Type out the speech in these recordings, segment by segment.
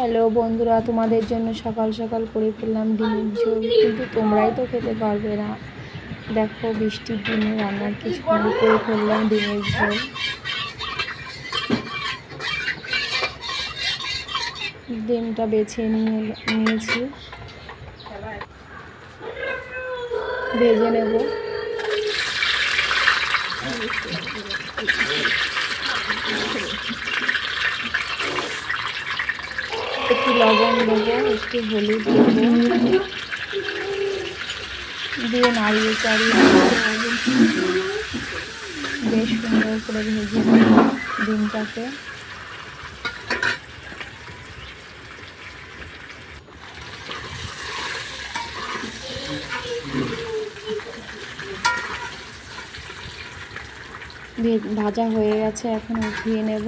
Hello বন্ধুরা, তোমাদের জন্য সকাল সকাল করে ফেললাম ডিমের ঝোল, কিন্তু তোমরাই তো খেতে পারবে না। দেখো বৃষ্টির দিনে রান্নার কিছু করে ফেললাম ডিমের ঝোল। ডিমটা বেছে নিয়ে নিয়েছি। ভেজে নেব। একটু লবণ দেবো, একটু হলুদ দেবো। দিয়ে নাড়িয়ে চাড়িয়ে বেশ সুন্দর করে ভেজে ডিমটাকে। ভাজা হয়ে গেছে, এখন উঠিয়ে নেব।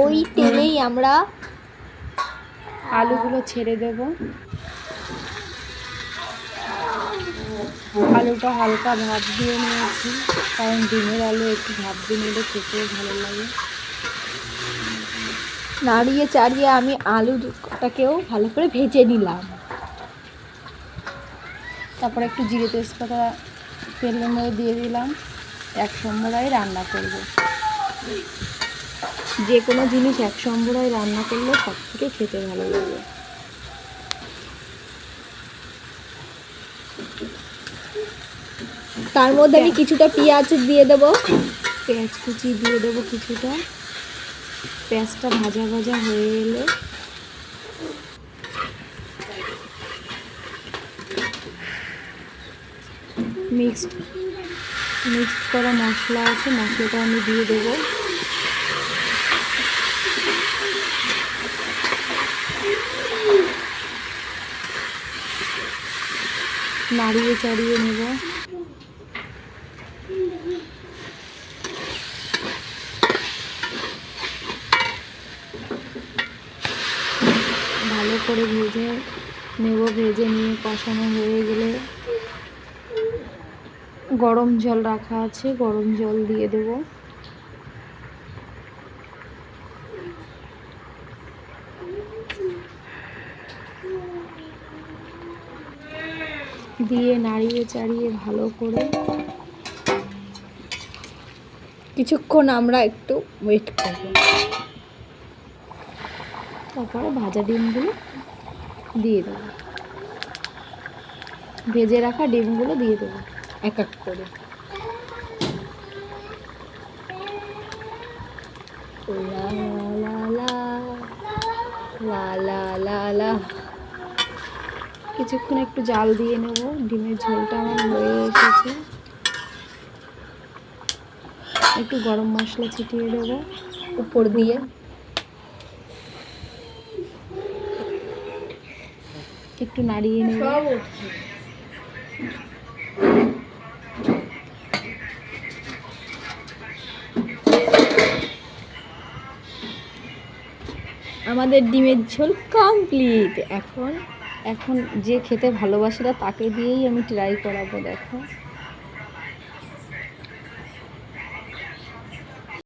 ওই তেলেই আমরা আলুগুলো ছেড়ে দেব। আলুটা হালকা ভাপ দিয়ে নিয়েছি কারণ ডিমের আলু একটু ভাপ দিয়ে নিলে খেতেও ভালো লাগে। নাড়িয়ে চাড়িয়ে আমি আলুটাকেও ভালো করে ভেজে নিলাম। তারপরে একটু জিরে তেজপাতা তেলের মধ্যে দিয়ে দিলাম। এক সম্বরাই রান্না করব। যে কোনো জিনিস এক সম্বরাই রান্না করলে সব থেকে খেতে ভালো লাগে। তার মধ্যে আমি কিছুটা পেঁয়াজ দিয়ে দেবো। পেঁয়াজ কুচি দিয়ে দেবো কিছুটা। পেঁয়াজটা ভাজা ভাজা হয়ে এলে মিক্সড মিক্সড করা মশলা আছে, মশলাটা আমি দিয়ে দেবো। নাড়িয়ে চাড়িয়ে নেব। ভালো করে ভেজে নেব। ভেজে নিয়ে কষানো হয়ে গেলে গরম জল রাখা আছে, গরম জল দিয়ে দেব। দিয়ে নাড়িয়ে চাড়িয়ে ভালো করে। কিছুক্ষণ আমরা একটু ওয়েট করব। তারপরে ভাজা ডিমগুলো দিয়ে দেবো। ভেজে রাখা ডিমগুলো দিয়ে দেবো এক এক করে। লা লা লা লা লা লা। কিছুক্ষণ একটু জাল দিয়ে নেব। ডিমের ঝোলটা আমার হয়ে এসেছে। একটু গরম মশলা ছিটিয়ে দেবো উপর দিয়ে। একটু নাড়িয়ে নেব। আমাদের ডিমের ঝোল কমপ্লিট। এখন এখন যে খেতে ভালোবাসে না তাকে দিয়েই আমি ট্রাই করাবো দেখো।